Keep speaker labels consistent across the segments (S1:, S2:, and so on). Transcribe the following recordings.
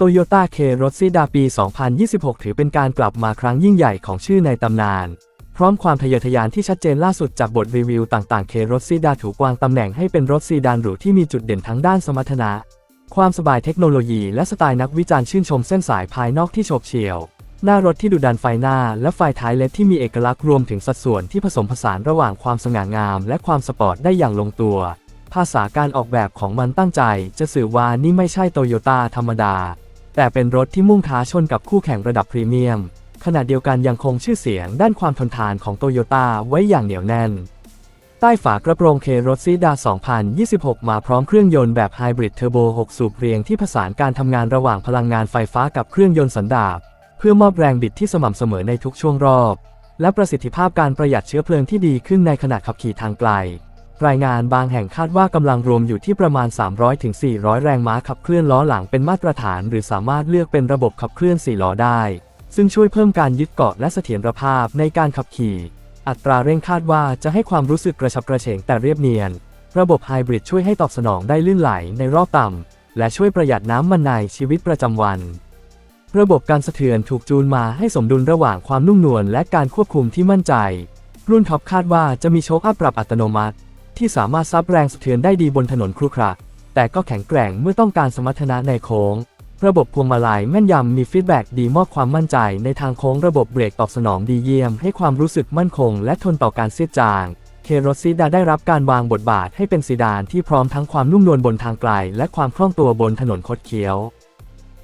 S1: โตโยต้าเครถซีดาปี 2026 ถือเป็นการกลับมาครั้งยิ่งใหญ่ของชื่อในตำนาน พร้อมความทะเยอทะยานที่ชัดเจนล่าสุดจากบทรีวิวต่างๆเครถซีดาถูกวางตำแหน่งให้เป็นรถซีดานหรูที่มีจุดเด่นทั้งด้านสมรรถนะ ความสบายเทคโนโลยีและสไตล์นักวิจารณ์ชื่นชมเส้นสายภายนอกที่โฉบเฉี่ยว หน้ารถที่ดุดันไฟหน้า และไฟท้ายเล็ดที่มีเอกลักษณ์รวมถึงสัดส่วนที่ผสมผสานระหว่างความสง่างาม และความสปอร์ตได้อย่างลงตัว ภาษาการออกแบบของมันตั้งใจ จะสื่อว่านี่ไม่ใช่โตโยต้าธรรมดา แต่เป็นรถที่มุ่งท้าชนกับคู่แข่งระดับพรีเมียม ขณะเดียวกันยังคงชื่อเสียงด้านความทนทานของโตโยต้าไว้อย่างเหนียวแน่น ใต้ฝากระโปรงเครถซีดา 2026 มาพร้อมเครื่องยนต์แบบไฮบริดเทอร์โบ 6 สูบเรียงที่ผสานการทำงานระหว่างพลังงานไฟฟ้ากับเครื่องยนต์สันดาปเพื่อมอบแรงบิดที่สม่ำเสมอในทุกช่วงรอบ และประสิทธิภาพการประหยัดเชื้อเพลิงที่ดีขึ้นในขณะขับขี่ทางไกล รายงานบางแห่งคาดว่ากำลังรวมอยู่ที่ประมาณ 300-400 แรงม้าขับเคลื่อนล้อหลังเป็นมาตรฐาน หรือสามารถเลือกเป็นระบบขับเคลื่อน4ล้อได้ ซึ่งช่วยเพิ่มการยึดเกาะและเสถียรภาพในการขับขี่ อัตราเร่งคาดว่าจะให้ความรู้สึกกระฉับกระเฉงแต่เรียบเนียน ระบบไฮบริดช่วยให้ตอบสนองได้ลื่นไหลในรอบต่ำและช่วยประหยัดน้ำมันในชีวิตประจำวัน ระบบการสะเทือนถูกจูนมาให้สมดุลระหว่างความนุ่มนวลและการควบคุมที่มั่นใจ รุ่นท็อปคาดว่าจะมีโชคอัพปรับอัตโนมัติ ที่สามารถซับแรงสะเทือนได้ดีบนถนนครุขระ แต่ก็แข็งแกร่งเมื่อต้องการสมรรถนะในโค้ง ระบบพวงมาลัยแม่นยำมีฟีดแบ็กดีมอบความมั่นใจในทางโค้งระบบเบรกตอบสนองดีเยี่ยม ให้ความรู้สึกมั่นคง และทนต่อการเสียดจางเครถซีดาได้รับการวางบทบาทให้เป็นซีดานที่พร้อมทั้งความนุ่มนวลบนทางไกล และความคล่องตัวบนถนนคดเคี้ยว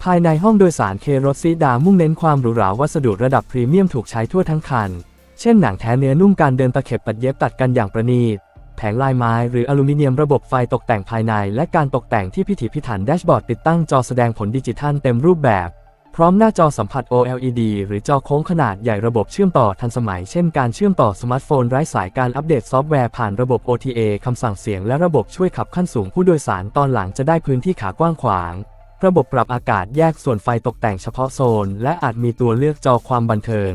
S1: ภายในห้องโดยสารเครถซีดามุ่งเน้นความหรูหราวัสดุระดับพรีเมียมถูกใช้ทั่วทั้งคัน เช่นหนังแท้เนื้อนุ่มการเดินตะเข็บตัดเย็บตัดกันอย่างประณีต แผงลายไม้หรืออลูมิเนียมระบบไฟตกแต่งภายใน และการตกแต่งที่พิถีพิถันแดชบอร์ดติดตั้งจอแสดงผลดิจิทัลเต็มรูปแบบ พร้อมหน้าจอสัมผัส OLED หรือจอโค้งขนาดใหญ่ระบบเชื่อมต่อทันสมัย เช่นการเชื่อมต่อสมาร์ทโฟนไร้สายการอัปเดตซอฟต์แวร์ผ่านระบบ OTA คำสั่งเสียงและระบบช่วยขับขั้นสูงผู้โดยสารตอนหลังจะได้พื้นที่ขากว้างขวาง ระบบปรับอากาศแยกส่วนไฟตกแต่งเฉพาะโซน และอาจมีตัวเลือกจอความบันเทิง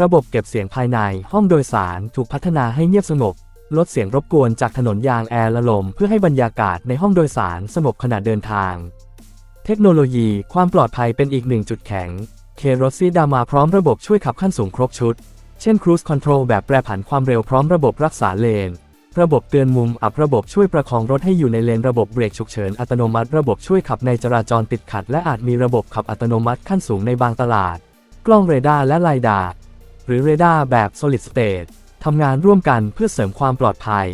S1: ระบบเก็บเสียงภายใน ห้องโดยสารถูกพัฒนาให้เงียบสงบ ลดเสียงรบกวนจากถนนยางแอร์ละลม เพื่อให้บรรยากาศในห้องโดยสารสงบขณะเดินทาง เทคโนโลยีความปลอดภัยเป็นอีกหนึ่งจุดแข็งเครซีดามาพร้อมระบบช่วยขับขั้นสูงครบชุด เช่น Cruise Control แบบแปรผันความเร็วพร้อมระบบรักษาเลน ระบบเตือนมุมอับระบบช่วยประคองรถให้อยู่ในเลนระบบเบรกฉุกเฉินอัตโนมัติ ระบบช่วยขับในจราจรติดขัด และอาจมีระบบขับอัตโนมัติขั้นสูงในบางตลาด กล้องเรดาร์และไลดาร์หรือเรดาร์แบบ solid state ทำงานร่วมกันเพื่อเสริมความปลอดภัย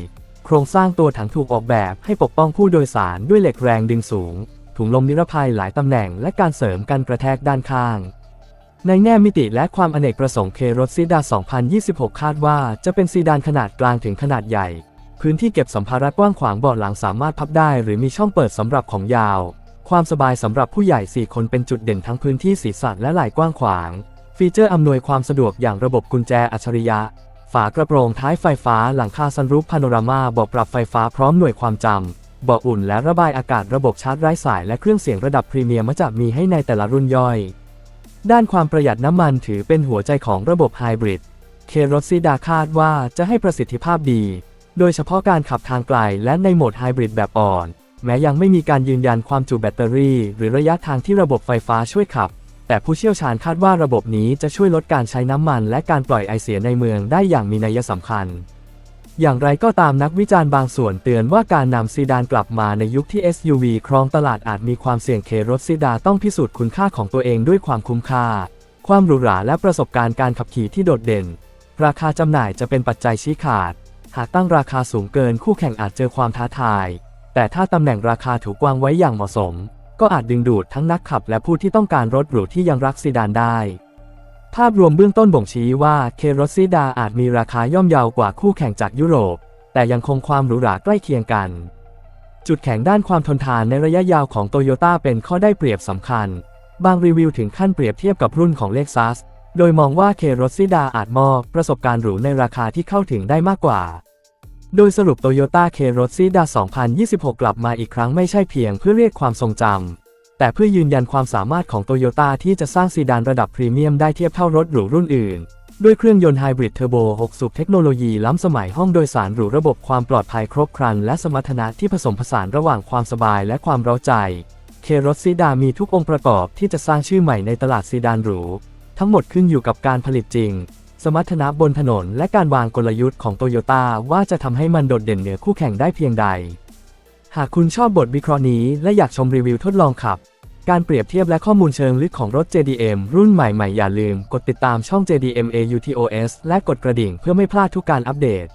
S1: โครงสร้างตัวถังถูกออกแบบให้ปกป้องผู้โดยสารด้วยเหล็กแรงดึงสูง ถุงลมนิรภัยหลายตำแหน่งและการเสริมกันกระแทกด้านข้าง ในแง่มิติและความอเนกประสงค์เครถซีดา2026 คาดว่าจะเป็นซีดานขนาดกลางถึงขนาดใหญ่ พื้นที่เก็บสัมภาระกว้างขวางเบาะหลังสามารถพับได้ หรือมีช่องเปิดสำหรับของยาว ความสบายสำหรับผู้ใหญ่ 4 คนเป็นจุดเด่นทั้งพื้นที่ศีรษะและไหล่กว้างขวาง ฟีเจอร์อำนวยความสะดวกอย่างระบบกุญแจอัจฉริยะ ฝากระโปรงท้ายไฟฟ้าหลังคาซันรูฟพาโนรามาเบาะปรับไฟฟ้าพร้อมหน่วยความจำเบาะอุ่นและระบายอากาศระบบชาร์จไร้สายและเครื่องเสียงระดับพรีเมียมจะมีให้ในแต่ละรุ่นย่อย ด้านความประหยัดน้ำมันถือเป็นหัวใจของระบบไฮบริด เครถซีดาคาดว่าจะให้ประสิทธิภาพดี โดยเฉพาะการขับทางไกลและในโหมดไฮบริดแบบอ่อน แม้ยังไม่มีการยืนยันความจุแบตเตอรี่ หรือระยะทางที่ระบบไฟฟ้าช่วยขับ แต่ผู้เชี่ยวชาญคาดว่าระบบนี้จะช่วยลดการใช้น้ำมัน และการปล่อยไอเสียในเมืองได้อย่างมีนัยสำคัญ อย่างไรก็ตามนักวิจารณ์บางส่วนเตือนว่าการนำซีดานกลับมาในยุคที่ SUV ครองตลาดอาจมีความเสี่ยงเครถซีดาต้องพิสูจน์คุณค่าของตัวเองด้วยความคุ้มค่า ความหรูหราและประสบการณ์การขับขี่ที่โดดเด่น ราคาจำหน่ายจะเป็นปัจจัยชี้ขาด หากตั้งราคาสูงเกินคู่แข่งอาจเจอความท้าทาย แต่ถ้าตำแหน่งราคาถูกวางไว้อย่างเหมาะสม ก็อาจดึงดูดทั้งนักขับและผู้ที่ต้องการรถหรูที่ยังรักซีดานได้ ภาพรวมเบื้องต้นบ่งชี้ว่าเครถซีดาอาจมีราคาย่อมเยาวกว่าคู่แข่งจากยุโรป แต่ยังคงความหรูหราใกล้เคียงกัน จุดแข็งด้านความทนทานในระยะยาวของโตโยต้าเป็นข้อได้เปรียบสำคัญ บางรีวิวถึงขั้นเปรียบเทียบกับรุ่นของเล x ซัสโดยมองว่าเครถซีดาอาจมอบประสบการณ์หรูในราคาที่เข้าถึงได้มากกว่า โดยสรุปโตโยต้าเครถซีดา2026 กลับมาอีกครั้งไม่ใช่เพียงเพื่อเรียกความทรงจำ แต่เพื่อยืนยันความสามารถของโตโยต้าที่จะสร้างซีดานระดับพรีเมียมได้เทียบเท่ารถหรูรุ่นอื่น ด้วยเครื่องยนต์ไฮบริดเทอร์โบ 6 สูบเทคโนโลยีล้ำสมัยห้องโดยสารหรูระบบความปลอดภัยครบครัน และสมรรถนะที่ผสมผสานระหว่างความสบายและความเร้าใจ เครถซีดามีทุกองค์ประกอบที่จะสร้างชื่อใหม่ในตลาดซีดานหรู ทั้งหมดขึ้นอยู่กับการผลิตจริง สมรรถนะบนถนนและการวางกลยุทธ์ของโตโยต้าว่าจะทำให้มันโดดเด่นเหนือคู่แข่งได้เพียงใด หากคุณชอบบทวิเคราะห์นี้และอยากชมรีวิวทดลองขับ การเปรียบเทียบและข้อมูลเชิงลึกของรถ JDM รุ่นใหม่ๆ อย่าลืม กดติดตามช่อง JDM AUTOS และกดกระดิ่งเพื่อไม่พลาดทุกการอัปเดต